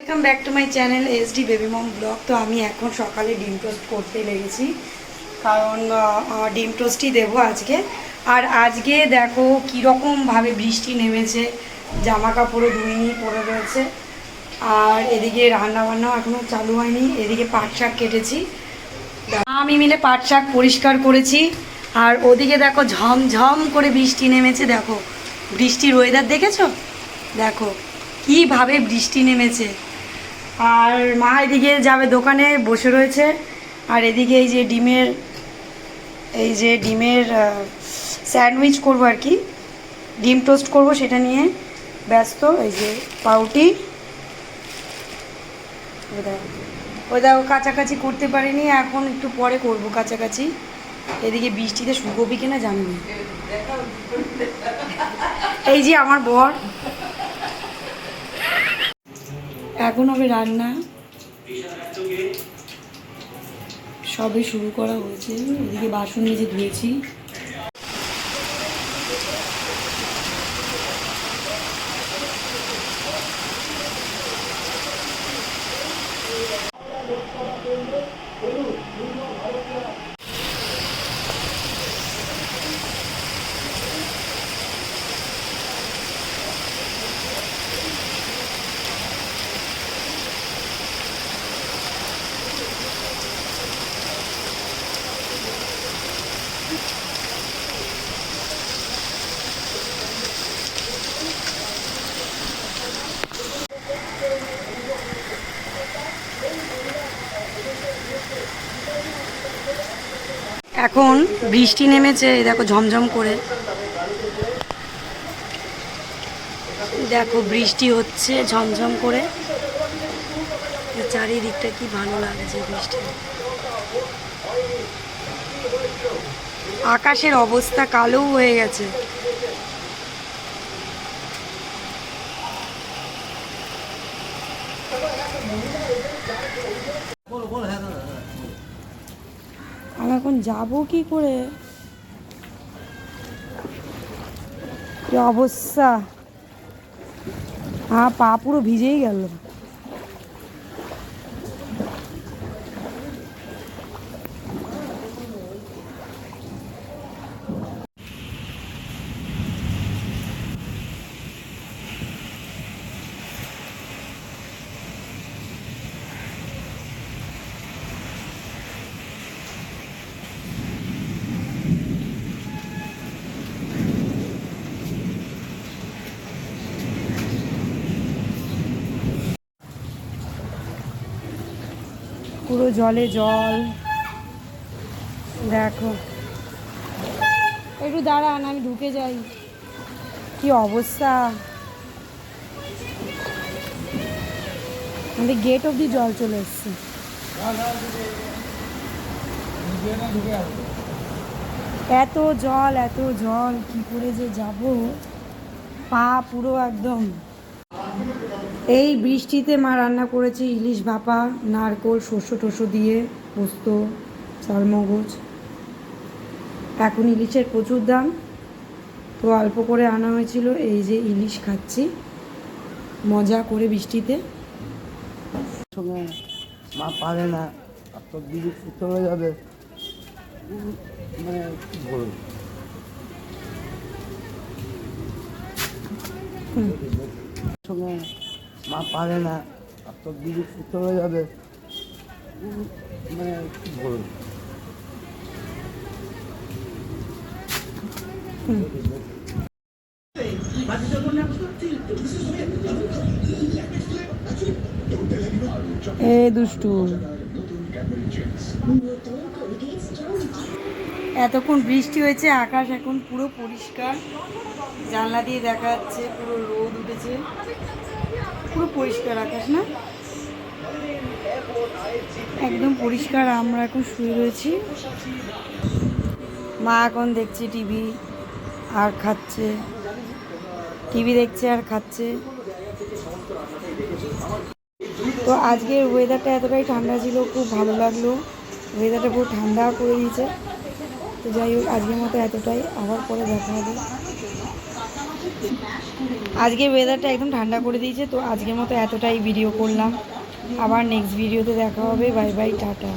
Welcome back to my channel S D baby mom blog তো আমি এখন সকালে ডিম টোস্ট করতে লেগেছি। কারণ ডিম টোস্টই দেবো আজকে। আর আজকে দেখো কীরকমভাবে বৃষ্টি নেমেছে। জামা কাপড়ও ধুইনি পরে রয়েছে। আর এদিকে রান্না বান্নাও এখনও চালু হয়নি। এদিকে পাট শাক কেটেছি। আমি মিলে পাট শাক পরিষ্কার করেছি। আর ওদিকে দেখো ঝমঝম করে বৃষ্টি নেমেছে, দেখো। বৃষ্টির ওয়েদার দেখেছ? দেখো, কীভাবে বৃষ্টি নেমেছে। আর মা এদিকে যাবে দোকানে, বসে রয়েছে। আর এদিকে এই যে ডিমের, এই যে ডিমের স্যান্ডউইচ করব আর কি। ডিম টোস্ট করব সেটা নিয়ে। ব্যস্ত, এই যে পাউটি। ওই দেখো। কাছাকাছি করতে পারিনি, এখন একটু পরে করব কাছাকাছি। এদিকে বৃষ্টিতে শুকোবি কিনা জানি এই যে আমার বর। এখন হবে রান্না। সবে শুরু করা হয়েছে। এদিকে বাসন নিজে ধুয়েছি। এখন বৃষ্টি নেমেছে দেখো ঝমঝম করে। দেখো বৃষ্টি হচ্ছে ঝমঝম করে। চারিদিকটা কি ভালো লাগছে বৃষ্টি। আকাশের অবস্থা কালো হয়ে গেছে আমি এখন যাব কি করে? অবস্থা? হ্যাঁ পা পুরো ভিজেই গেল। পুরো জলে জল। দেখো। একটু দাঁড়ান আমি ঢুকে যাই। কি অবস্থা? আমাদের গেট অব্দি জল চলে এসছে। এত জল এত জল, কি করে যে যাব? পা পুরো একদম এই বৃষ্টিতে মা রান্না করেছে ইলিশ ভাপা নারকোল শস্য টস্য দিয়ে পোস্ত চালমগজ। এখন ইলিশের প্রচুর দাম। তো অল্প করে আনা হয়েছিল এই যে ইলিশ খাচ্ছি। মজা করে বৃষ্টিতে। সঙ্গে মা পারে না দিদি চলে যাবে। মানে কি বলব? সঙ্গে মা পারে না তোর দিদি চলে যাবে। মানে এ দুষ্টু। এতক্ষণ বৃষ্টি হয়েছে, আকাশ এখন পুরো পরিষ্কার। জানলা দিয়ে দেখা যাচ্ছে পুরো রোদ উঠেছে। পুরো পরিষ্কার আকাশ, না? একদম পরিষ্কার, আমরা এখন শুয়ে রয়েছি। মা এখন দেখছে টিভি আর খাচ্ছে। টিভি দেখছে, আর খাচ্ছে। তো আজকের ওয়েদারটা এতটাই ঠান্ডা ছিল, খুব ভালো লাগল। ওয়েদারটা পুরো ঠান্ডা করে দিয়েছে। তো যাই হোক, আজকের মতো এতটাই। আবার পরে দেখা হবে। আজকে ওয়েদারটা একদম ঠান্ডা করে দিয়েছে, তো আজকের মতো এতটাই ভিডিও করলাম। আবার নেক্সট ভিডিওতে দেখা হবে বাই বাই টাটা।